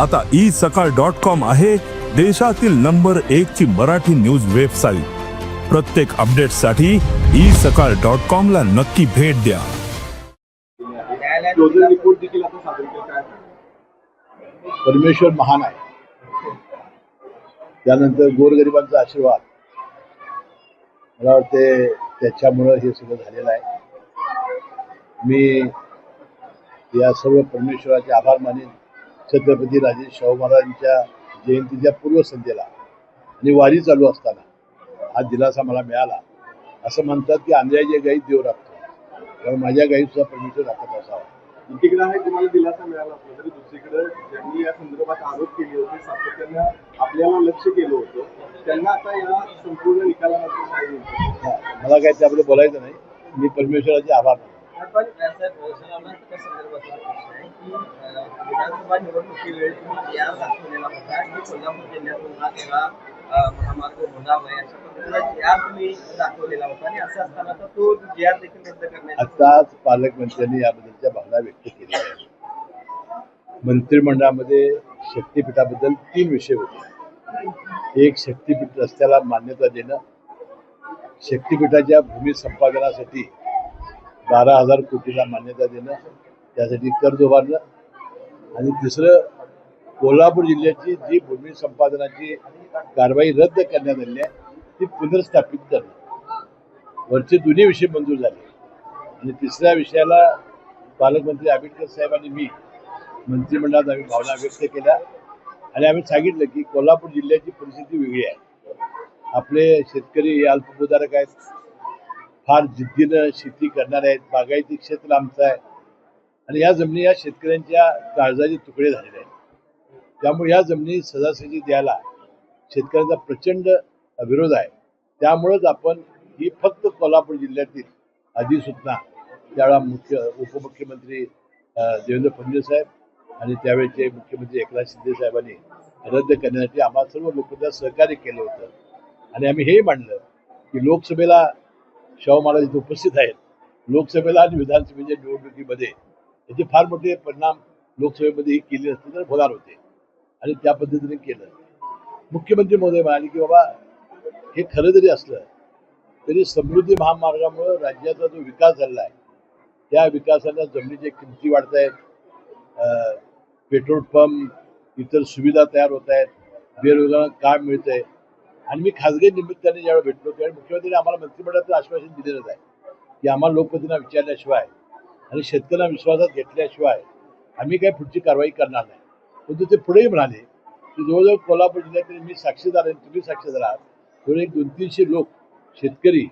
आता ई सकाळ dot com आहे देशातील नंबर एक ची मराठी न्यूज वेबसाईट. प्रत्येक अपडेटसाठी ई सकाळ डॉट कॉम ला नक्की भेट द्या. परमेश्वर महान आहे. त्यानंतर गोरगरिबांचा आशीर्वाद. मला वाटते त्याच्यामुळं हे सगळं झालेलं आहे. मी या सर्व परमेश्वराचे आभार मानेन. छत्रपती राजे शाहू महाराजांच्या जयंतीच्या पूर्वसंध्येला आणि वारी चालू असताना हा दिलासा मला मिळाला. असं म्हणतात की आंध्राच्या गाई देव राखतो कारण माझ्या गाई सुद्धा परमेश्वर राखत असावा. एकीकडे आहे तुम्हाला दिलासा मिळाला असला तरी दुसरीकडे ज्यांनी या संदर्भात आरोप केले होते सातत्यानं आपल्याला लक्ष केलं होतं त्यांना आता या संपूर्ण? हा, मला काय त्याबद्दल बोलायचं नाही. मी परमेश्वराचे आभार की विधानसभा निवडणुकीवेळी तुम्ही दाखवलेला होता की कोल्हापूर जिल्ह्यातून हा सगळा महामार्ग होणार नाही अशा तुम्ही दाखवलेला होता आणि असं असताना तर तो देखील रद्द करण्यात आताच पालकमंत्र्यांनी याबद्दलच्या भावना व्यक्त केल्या आहेत. मंत्रिमंडळामध्ये शक्तीपीठाबद्दल तीन विषय होते. एक शक्तीपीठ रस्त्याला मान्यता देणं. शक्तीपीठाच्या भूमी संपादनासाठी बारा हजार कोटीला मान्यता देणं. त्यासाठी कर्ज उभारणं आणि तिसरं कोल्हापूर जिल्ह्याची जी भूमी संपादनाची कारवाई रद्द करण्यात आली आहे ती पुनर्स्थापित करणं वरचे दोन्ही विषय मंजूर झाले. आणि तिसऱ्या विषयाला पालकमंत्री आंबेडकर साहेब आणि मी मंत्रिमंडळात आम्ही भावना व्यक्त केल्या. आणि आम्ही सांगितलं की कोल्हापूर जिल्ह्याची परिस्थिती वेगळी आहे. आपले शेतकरी हे अल्पभूधारक आहेत. फार जिद्दीनं शेती करणारे आहेत. बागायती क्षेत्र आमचं आहे. आणि या जमिनी या शेतकऱ्यांच्या काळजाचे तुकडे झालेले आहेत. त्यामुळे या जमिनी सदासजी द्यायला शेतकऱ्यांचा प्रचंड विरोध आहे. त्यामुळंच आपण ही फक्त कोल्हापूर जिल्ह्यातील अधिसूचना त्यावेळा मुख्य उपमुख्यमंत्री देवेंद्र फडणवीस साहेब आणि त्यावेळेचे मुख्यमंत्री एकनाथ शिंदे साहेबांनी रद्द करण्यासाठी आम्हाला सर्व लोकांना सहकार्य केलं होतं. आणि आम्ही हेही मांडलं की लोकसभेला शाहू महाराज इथे उपस्थित आहेत. लोकसभेला आणि विधानसभेच्या निवडणुकीमध्ये याचे फार मोठे परिणाम लोकसभेमध्ये केले असते तर होणार होते. आणि त्या पद्धतीने केलं. मुख्यमंत्री महोदय म्हणाले की बाबा हे खरं जरी असलं तरी समृद्धी महामार्गामुळे राज्याचा जो विकास झालेला आहे त्या विकासाला जमिनीच्या किमती वाढत आहेत. पेट्रोल पंप इतर सुविधा तयार होत आहेत. बेरोजगारांना काम मिळत आहे आणि मी खासगी निमित्ताने ज्यावेळी भेटलो त्यावेळी मुख्यमंत्र्यांनी आम्हाला मंत्रिमंडळाचं आश्वासन दिलेलंच आहे. की आम्हाला लोकप्रतिनिधींना विचारल्याशिवाय आणि शेतकऱ्यांना विश्वासात घेतल्याशिवाय आम्ही काही पुढची कारवाई करणार नाही. परंतु ते पुढेही म्हणाले की जवळजवळ कोल्हापूर जिल्ह्यातील मी साक्षीदार आहे तुम्ही साक्षीदार आहात. जवळ एक दोन तीनशे लोक शेतकरी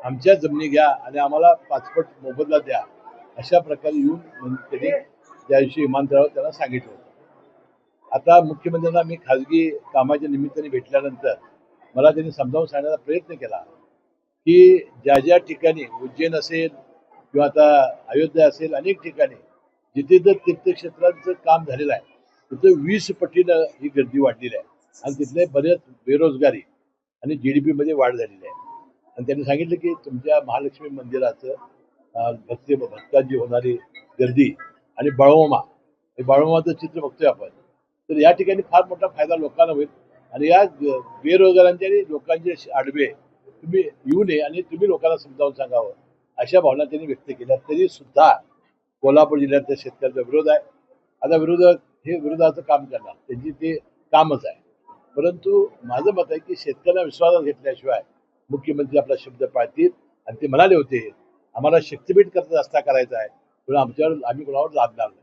आमच्या जमिनी घ्या आणि आम्हाला पाचपट मोबदला द्या अशा प्रकारे येऊन त्यांनी त्या दिवशी विमानतळावर त्यांना सांगितलं होतं. आता मुख्यमंत्र्यांना मी खाजगी कामाच्या निमित्ताने भेटल्यानंतर मला त्यांनी समजावून सांगण्याचा प्रयत्न केला की ज्या ज्या ठिकाणी उज्जैन असेल किंवा आता अयोध्या असेल अनेक ठिकाणी जिथे जर तीर्थक्षेत्रांचं काम झालेलं आहे तिथं वीस पटीनं ही गर्दी वाढलेली आहे. आणि तिथले बरेच बेरोजगारी आणि जी डी पीमध्ये वाढ झालेली आहे. आणि त्यांनी सांगितलं की तुमच्या महालक्ष्मी मंदिराचं अं, भक्ती भक्तांची होणारी गर्दी आणि बाळोमा हे बाळोमाचं चित्र बघतोय आपण. तर या ठिकाणी फार मोठा फायदा लोकांना होईल. आणि या बेरोजगारांचे आणि लोकांचे आडवे तुम्ही येऊ नये आणि तुम्ही लोकांना समजावून सांगावं. अशा भावना त्यांनी व्यक्त केल्या. तरी सुद्धा कोल्हापूर जिल्ह्यातल्या शेतकऱ्याचा विरोध आहे. आता विरोधक हे विरोधाचं काम करणार. त्यांची ते कामच आहे. परंतु माझं मत आहे की शेतकऱ्यांना विश्वासात घेतल्याशिवाय मुख्यमंत्री आपला शब्द पाळतील आणि ते म्हणाले होते आम्हाला शक्तीपीठ करता रस्ता करायचा आहे. म्हणून आमच्यावर आम्ही कोणावर लादणार नाही.